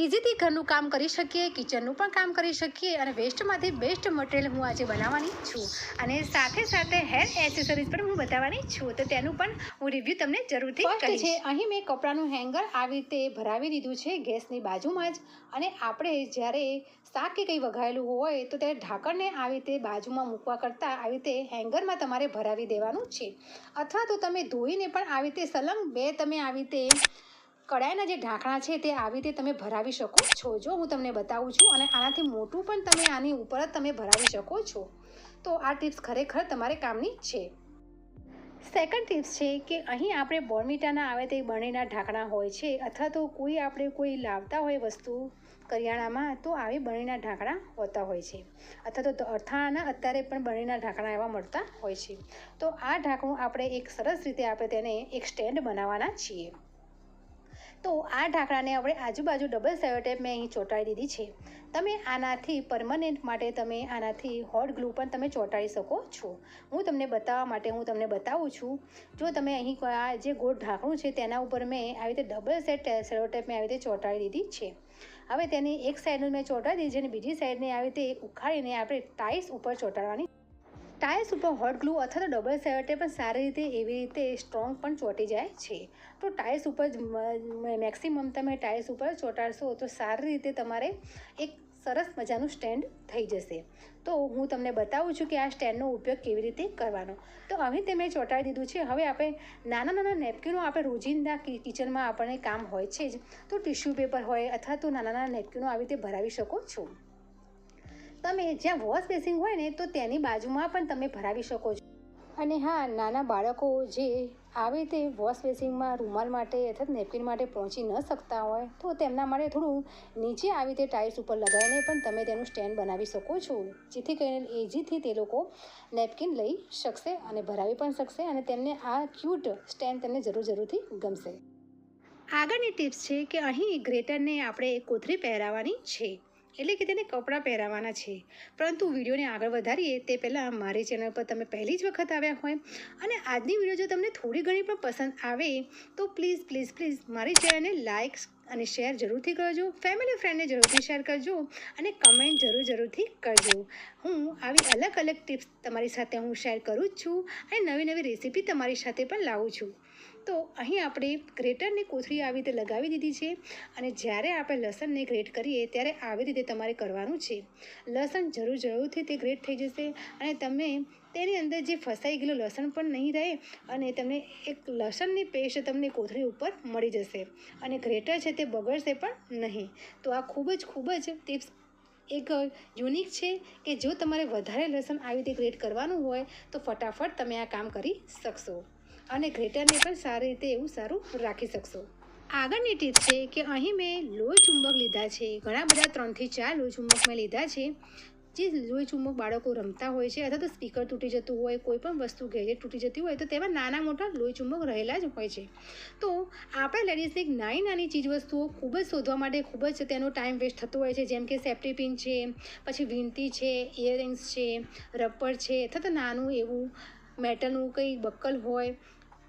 ઇઝીથી ઘરનું કામ કરી શકીએ કિચનનું પણ કામ કરી શકીએ અને વેસ્ટમાંથી બેસ્ટ મટીરિયલ હું આજે બનાવવાની છું. અને સાથે સાથે હેર એસેસરીઝ પણ હું બતાવવાની છું. તો તેનું પણ હું રિવ્યૂ તમને જરૂરથી છે અહીં મેં કપડાનું હેંગર આવી રીતે ભરાવી દીધું છે ગેસની બાજુમાં જ. અને આપણે જ્યારે શાક કે કંઈ વઘાયેલું હોય તો ત્યારે ઢાંકણને આવી રીતે બાજુમાં મૂકવા કરતાં આવી રીતે હેંગરમાં તમારે ભરાવી દેવાનું છે. અથવા તો તમે ધોઈને પણ આવી રીતે સલંગ બે તમે આવી રીતે કડાઈના જે ઢાંકણા છે તે આવી રીતે તમે ભરાવી શકો છો. જો હું તમને બતાવું છું અને આનાથી મોટું પણ તમે આની ઉપર જ તમે ભરાવી શકો છો. તો આ ટિપ્સ ખરેખર તમારે કામની છે. સેકન્ડ ટિપ્સ છે કે અહીં આપણે બોર્મિટાના આવે તે બરણીના ઢાંકણા હોય છે અથવા તો કોઈ આપણે કોઈ લાવતા હોય વસ્તુ કરિયાણામાં તો આવી બરણીના ઢાંકણા હોતા હોય છે. અથવા તો અથાણાના અત્યારે પણ બરણીના ઢાંકણા એવા મળતા હોય છે. તો આ ઢાંકણું આપણે એક સરસ રીતે આપણે તેને એક સ્ટેન્ડ બનાવવાના છીએ. તો આ ઢાંકણાને આપણે આજુબાજુ ડબલ સેલોટેપ મેં અહીં ચોંટાડી દીધી છે. તમે આનાથી પરમનન્ટ માટે તમે આનાથી હોટ ગ્લુ પણ તમે ચોંટાડી શકો છો. હું તમને બતાવવા માટે હું તમને બતાવું છું. જો તમે અહીં આ જે ગોળ ઢાંકણું છે તેના ઉપર મેં આવી રીતે ડબલ સેટ સેલોટેપ મેં આવી રીતે ચોંટાડી દીધી છે. હવે તેની એક સાઈડનું મેં ચોંટાડી દીધી છે અને બીજી સાઈડને આવી રીતે ઉખાડીને આપણે ટાઈસ ઉપર ચોંટાડવાની ટાઇલ્સ ઉપર હોટ ગ્લુ અથવા તો ડબલ સેવટે પણ સારી રીતે એવી રીતે સ્ટ્રોંગ પણ ચોંટી જાય છે. તો ટાઇલ્સ ઉપર મેક્સિમમ તમે ટાઇલ્સ ઉપર ચોંટાડશો તો સારી રીતે તમારે એક સરસ મજાનું સ્ટેન્ડ થઈ જશે. તો હું તમને બતાવું છું કે આ સ્ટેન્ડનો ઉપયોગ કેવી રીતે કરવાનો. તો હવે તે મેં ચોંટાડી દીધું છે. હવે આપણે નાના નાના નેપકિનો આપણે રોજિંદા કિચનમાં આપણને કામ હોય છે જ. તો ટિશ્યુ પેપર હોય અથવા તો નાના નાના નેપકિનો આવી રીતે ભરાવી શકો છો. તમે જ્યાં વોશ બેસિંગ હોય ને, તો તેની બાજુમાં પણ તમે ભરાવી શકો છો. અને હા, નાના બાળકો જે આવી રીતે વોશ બેસિંગમાં રૂમાલ માટે અથવા નેપકિન માટે પહોંચી ન શકતા હોય, તો તેમના માટે થોડું નીચે આવી રીતે ટાઇલ્સ ઉપર લગાવીને પણ તમે તેનું સ્ટેન્ડ બનાવી શકો છો. જેથી કરીને એજીથી તે લોકો નેપકિન લઈ શકશે અને ભરાવી પણ શકશે અને તેમને આ ક્યુટ સ્ટેન્ડ તેમને જરૂર જરૂરથી ગમશે. આગળની ટિપ્સ છે કે અહીં ગ્રેટરને આપણે કોથરી પહેરાવવાની છે. એટલે કે તેને કપડાં પહેરાવાના છે. પરંતુ વિડીયોને આગળ વધારીએ, તે પહેલાં મારી ચેનલ પર તમે પહેલી જ વખત આવ્યા હોય અને આજની વીડિયો જો તમને થોડી ઘણી પણ પસંદ આવે, તો પ્લીઝ પ્લીઝ પ્લીઝ મારી ચેનલને લાઇક અને શેર જરૂરથી કરજો, ફેમિલી ફ્રેન્ડને જરૂરથી શેર કરજો અને કમેન્ટ જરૂર, જરૂરથી કરજો. હું આવી અલગ અલગ ટિપ્સ તમારી સાથે હું શેર કરું જ છું અને નવી નવી રેસીપી તમારી સાથે પણ લાવું છું. તો અહીં આપણે ગ્રેટરની કોથળી આવી રીતે લગાવી દીધી છે અને જ્યારે આપણે લસણને ગ્રેટ કરીએ ત્યારે આવી રીતે તમારે કરવાનું છે. લસણ જરૂર જરૂરથી તે ગ્રેટ થઈ જશે અને તમે તેની અંદર જે ફસાઈ ગયેલું લસણ પણ નહીં રહે અને તમને એક લસણની પેસ્ટ તમને કોથળી ઉપર મળી જશે અને ગ્રેટર છે તે બગડશે પણ નહીં. તો આ ખૂબ જ ખૂબ જ ટિપ્સ એક યુનિક છે કે જો તમારે વધારે લસણ આવી રીતે ગ્રેટ કરવાનું હોય તો ફટાફટ તમે આ કામ કરી શકશો. અને ગ્રેટરને પણ સારી રીતે એવું સારું રાખી શકશો. આગળની ટીપ છે કે અહીં મેં લોહી ચુંબક લીધા છે. ઘણા બધા ત્રણથી ચાર લોહી ચુંબક મેં લીધા છે. જે લોહી ચુંબક બાળકો રમતા હોય છે અથવા તો સ્પીકર તૂટી જતું હોય, કોઈ પણ વસ્તુ ગેજેટ તૂટી જતી હોય તો તેમાં નાના મોટા લોહી ચુંબક રહેલા જ હોય છે. તો આપણે લેડીઝની એક નાની નાની ચીજ વસ્તુઓ ખૂબ જ શોધવા માટે ખૂબ જ તેનો ટાઈમ વેસ્ટ થતો હોય છે. જેમ કે સેફ્ટી પિન છે, પછી વીંટી છે ઇયરિંગ્સ છે, રબર છે, અથવા તો નાનું એવું મેટલનું કંઈ બક્કલ હોય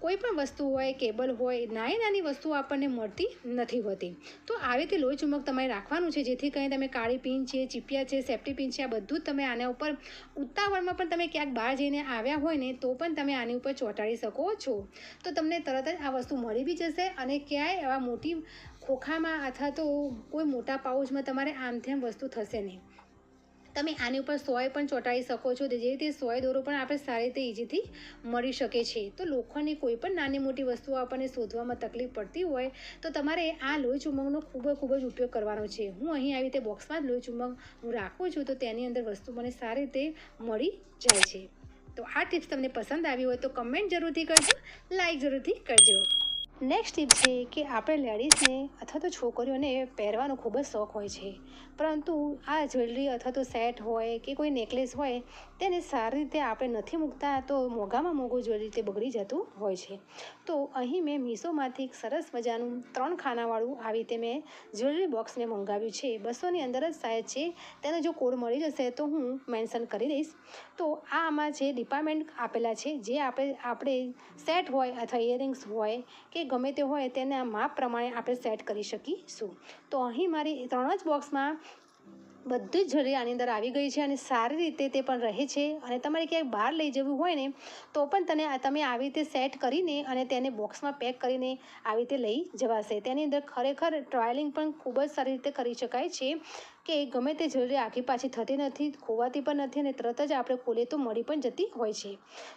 કોઈ પણ વસ્તુ હોય, કેબલ હોય, નાની નાની વસ્તુઓ આપણને મળતી નથી હોતી. તો આવી રીતે લોહી ચુંબક તમારે રાખવાનું છે, જેથી કરીને તમે કાળી પિન છે, ચીપિયા છે, સેફ્ટી પિન છે, આ બધું જ તમે આના ઉપર ઉતાવળમાં પણ તમે ક્યાંક બહાર જઈને આવ્યા હોય ને, તો પણ તમે આની ઉપર ચોંટાડી શકો છો. તો તમને તરત જ આ વસ્તુ મળી બી જશે અને ક્યાંય એવા મોટી ખોખામાં અથવા તો કોઈ મોટા પાઉચમાં તમારે આમ તેમ વસ્તુ થશે નહીં. તમે આની ઉપર સોય પણ ચોંટાડી શકો છો જે રીતે સોય દોરો પણ આપણે સારી રીતે ઇઝીથી મળી શકે છે. તો લોખંડની કોઈ પણ નાની મોટી વસ્તુઓ આપણને શોધવામાં તકલીફ પડતી હોય તો તમારે આ લોહી ચુંબકનો ખૂબ ખૂબ જ ઉપયોગ કરવાનો છે. હું અહીં આવી રીતે બોક્સમાં જ લોહી ચુંબક હું રાખું છું તો તેની અંદર વસ્તુ મને સારી રીતે મળી જાય છે. તો આ ટિપ્સ તમને પસંદ આવી હોય તો કમેન્ટ જરૂરથી કરજો, લાઈક જરૂરથી કરજો. નેક્સ્ટ ટીપ છે કે આપણે લેડીઝને અથવા તો છોકરીઓને પહેરવાનો ખૂબ જ શોખ હોય છે. પરંતુ આ જ્વેલરી અથવા તો સેટ હોય કે કોઈ નેકલેસ હોય, તેને સારી રીતે આપણે નથી મૂકતા તો મોંઘામાં મોંઘું જ્વેલરી તે બગડી જતું હોય છે. તો અહીં મેં મીશોમાંથી એક સરસ મજાનું ત્રણ ખાનાવાળું આવી રીતે મેં જ્વેલરી બોક્સ મેં મંગાવ્યું છે. બસોની અંદર જ સાઈઝ છે. તેનો જો કોડ મળી જશે તો હું મેન્શન કરી દઈશ. તો આ આમાં જે ડિપાર્ટમેન્ટ આપેલા છે, જે આપણે આપણે સેટ હોય અથવા ઇયરિંગ્સ હોય કે ગમે તે હોય તેને આ માપ પ્રમાણે આપણે સેટ કરી શકીશું. તો અહીં મારી ત્રણ જ બોક્સમાં બધી જ જરી આની અંદર આવી ગઈ છે અને સારી રીતે તે પણ રહે છે. અને તમારે ક્યાંય બહાર લઈ જવું હોય ને, તો પણ તને તમે આવી રીતે સેટ કરીને અને તેને બોક્સમાં પેક કરીને આવી રીતે લઈ જવાશે. તેની અંદર ખરેખર ટ્રાયલિંગ પણ ખૂબ જ સારી રીતે કરી શકાય છે કે ગમે તે જ્વેલરી આખી પાછી થતી નથી, ખોવાતી પણ નથી અને તરત જ આપણે ખોલે તો મળી પણ જતી હોય છે.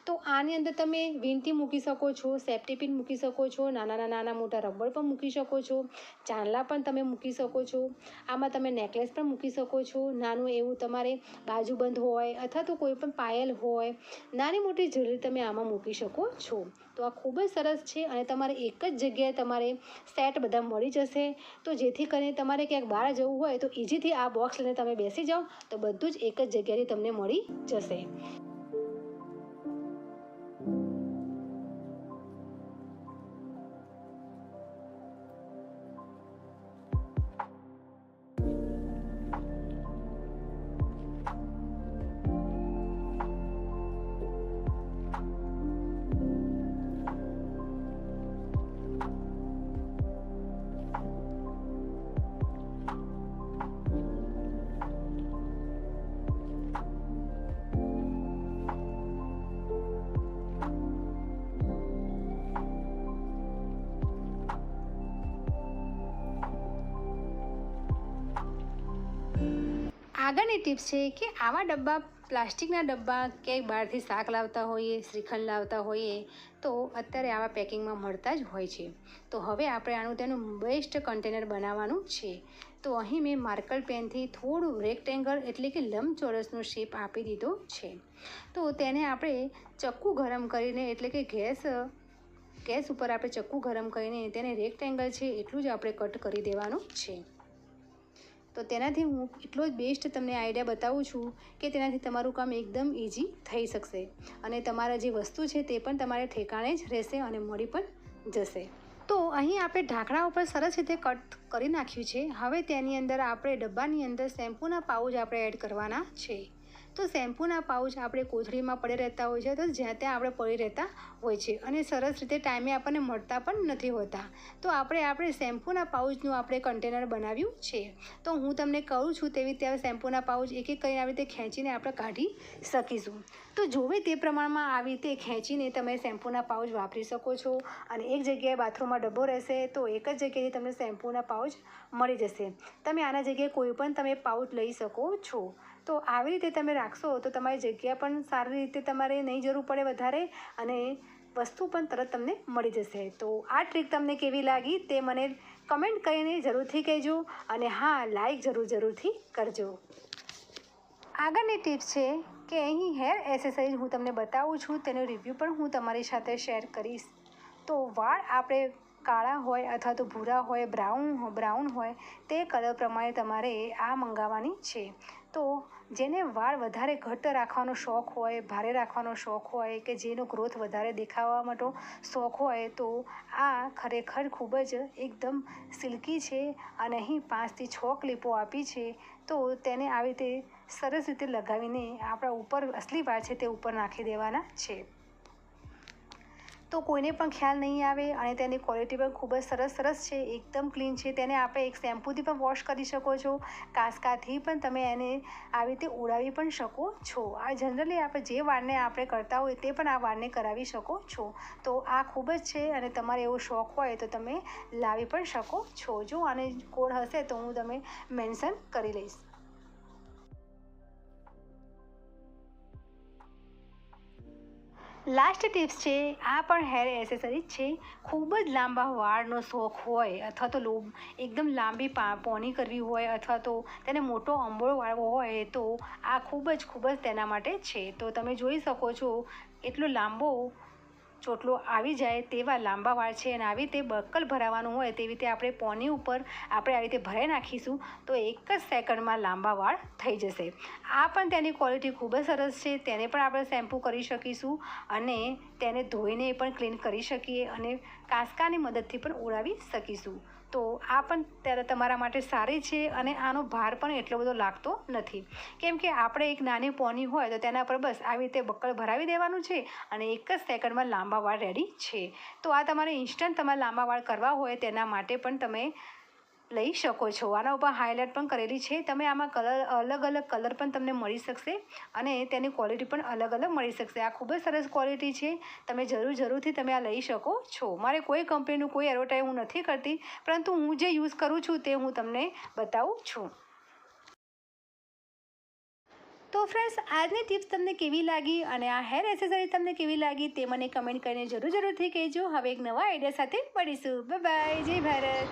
તો આની અંદર તમે વીંટી મૂકી શકો છો સેફ્ટી પિન મૂકી શકો છો, નાના નાના મોટા રબર પણ મૂકી શકો છો, ચાંદલા પણ તમે મૂકી શકો છો, આમાં તમે નેકલેસ પણ મૂકી શકો છો, નાનું એવું તમારે બાજુબંધ હોય અથવા તો કોઈ પણ પાયલ હોય, નાની મોટી જ્વેલરી તમે આમાં મૂકી શકો છો. તો આ ખૂબ જ સરસ છે અને તમારે એક જ જગ્યાએ તમારે સેટ બધા મળી જશે. તો જેથી કરીને તમારે ક્યાંક બહાર જવું હોય તો ઇઝીથી આ બોક્સ લઈને તમે બેસી જાઓ, તો બધું જ એક જ જગ્યાએથી તમને મળી જશે. આગળની ટિપ્સ છે કે આવા ડબ્બા પ્લાસ્ટિકના ડબ્બા કે બહારથી શાક લાવતા હોઈએ, શ્રીખંડ લાવતા હોઈએ, તો અત્યારે આવા પેકિંગમાં મળતા જ હોય છે. તો હવે આપણે આનું તેનું બેસ્ટ કન્ટેનર બનાવવાનું છે. તો અહીં મેં માર્કર પેનથી થોડું રેક્ટેંગલ એટલે કે લંબચોરસનો શેપ આપી દીધો છે. તો તેને આપણે ચક્કુ ગરમ કરીને એટલે કે ગેસ ગેસ ઉપર આપણે ચક્કુ ગરમ કરીને તેને રેક્ટેંગલ છે એટલું જ આપણે કટ કરી દેવાનું છે. તો તેનાથી હું એટલો જ બેસ્ટ તમને આઈડિયા બતાવું છું કે તેનાથી તમારું કામ એકદમ ઇઝી થઈ શકશે. અને તમારા જે વસ્તુ છે તે પણ તમારે ઠેકાણે જ રહેશે અને મળી પણ જશે. તો અહીં આપણે ઢાંકણા ઉપર સરસ રીતે કટ કરી નાખ્યું છે. હવે તેની અંદર આપણે ડબ્બાની અંદર શેમ્પૂના પાઉચ આપણે એડ કરવાના છે. તો શેમ્પૂના પાઉચ આપણે કોથળીમાં પડી રહેતા હોય છે તો જ્યાં ત્યાં આપણે પડી રહેતા હોય છે. અને સરસ રીતે ટાઈમે આપણને મળતા પણ નથી હોતા. તો આપણે આપણે શેમ્પૂના પાઉચનું આપણે કન્ટેનર બનાવ્યું છે. તો હું તમને કહું છું તેવી રીતે શેમ્પૂના પાઉચ એક એક કરીને આવી રીતે ખેંચીને આપણે કાઢી શકીશું. તો જોવે તે પ્રમાણમાં આવી રીતે ખેંચીને તમે શેમ્પૂના પાઉચ વાપરી શકો છો. અને એક જગ્યાએ બાથરૂમમાં ડબ્બો રહેશે તો એક જ જગ્યાએથી તમને શેમ્પૂના પાઉચ મળી જશે. તમે આના જગ્યાએ કોઈ પણ તમે પાઉચ લઈ શકો છો. તો આવી રીતે તમે રાખશો તો તમારી જગ્યા પણ સારી રીતે તમારે નહીં જરૂર પડે વધારે અને વસ્તુ પણ તરત તમને મળી જશે. તો આ ટ્રીક તમને કેવી લાગી તે મને કમેન્ટ કરીને જરૂરથી કહેજો અને હા, લાઈક જરૂર જરૂરથી કરજો. આગળની ટિપ્સ છે કે અહીં હેર એસેસરીઝ હું તમને બતાવું છું. તેનો રિવ્યૂ પણ હું તમારી સાથે શેર કરીશ. તો વાળ આપણે કાળા હોય અથવા તો ભૂરા હોય, બ્રાઉન બ્રાઉન હોય, તે કલર પ્રમાણે તમારે આ મંગાવવાની છે. તો જેને વાળ વધારે ઘટ્ટ રાખવાનો શોખ હોય, ભારે રાખવાનો શોખ હોય કે જેનો ગ્રોથ વધારે દેખાવા માટે શોખ હોય, તો આ ખરેખર ખૂબ જ એકદમ સિલ્કી છે અને અહીં પાંચથી છ ક્લિપો આપી છે. તો તેને આવી રીતે સરસ રીતે લગાવીને આપણા ઉપર, અસલી વાળ છે તે ઉપર નાખી દેવાના છે. તો કોઈને પણ ખ્યાલ નહીં આવે અને તેની ક્વોલિટી પણ ખૂબ જ સરસ સરસ છે, એકદમ ક્લીન છે. તેને આપણે એક શેમ્પૂથી પણ વોશ કરી શકો છો. કાસકાથી પણ તમે એને આવી રીતે ઉડાવી પણ શકો છો. આ જનરલી આપણે જે વાળને આપણે કરતા હોય તે પણ આ વાળને કરાવી શકો છો. તો આ ખૂબ જ છે અને તમારે એવો શોખ હોય તો તમે લાવી પણ શકો છો. જો આને કોડ હશે તો હું તમે મેન્શન કરી લઈશ. લાસ્ટ ટિપ્સ છે, આ પણ હેર એસેસરીઝ છે. ખૂબ જ લાંબા વાળનો શોખ હોય અથવા તો એકદમ લાંબી પા, પોની કરવી હોય અથવા તો તેને મોટો અંબોળો વાળવો હોય તો આ ખૂબ જ ખૂબ જ તેના માટે છે. તો તમે જોઈ શકો છો, એટલો લાંબો ચોટલો આવી જાય તેવા લાંબા વાળ છે અને આવી રીતે બક્કલ ભરાવાનું હોય તેવી રીતે આપણે પોની ઉપર આપણે આવી રીતે ભરાઈ નાખીશું, તો એક જ સેકન્ડમાં લાંબા વાળ થઈ જશે. આ પણ તેની ક્વોલિટી ખૂબ જ સરસ છે. તેને પણ આપણે શેમ્પૂ કરી શકીશું અને તેને ધોઈને પણ ક્લીન કરી શકીએ અને કાંસકાની મદદથી પણ ઉડાવી શકીશું. તો આ પણ ત્યારે તમારા માટે સારી છે અને આનો ભાર પણ એટલો બધો લાગતો નથી. કેમ કે આપણે એક નાની પોની હોય તો તેના પર બસ આવી રીતે બક્કળ ભરાવી દેવાનું છે અને એક જ સેકન્ડમાં લાંબા વાળ રેડી છે. તો આ તમારે ઇન્સ્ટન્ટ તમારે લાંબા વાળ કરવા હોય તેના માટે પણ તમે લઈ શકો છો. આના ઉપર હાઇલાઇટ પણ કરેલી છે. તમે આમાં કલર અલગ અલગ કલર પણ તમને મળી શકશે અને તેની ક્વોલિટી પણ અલગ અલગ મળી શકશે. આ ખૂબ જ સરસ ક્વોલિટી છે. તમે જરૂર, જરૂરથી તમે આ લઈ શકો છો. મારે કોઈ કંપનીનું કોઈ એડવર્ટાઈઝ હું નથી કરતી, પરંતુ હું જે યુઝ કરું છું તે હું તમને બતાવું છું. તો ફ્રેન્ડ્સ આજની ટિપ્સ તમને કેવી લાગી અને આ હેર એસેસરી તમને કેવી લાગી તે મને કમેન્ટ કરીને જરૂર, જરૂરથી કહેજો. હવે એક નવા આઈડિયા સાથે મળીશું. બાય જય ભારત.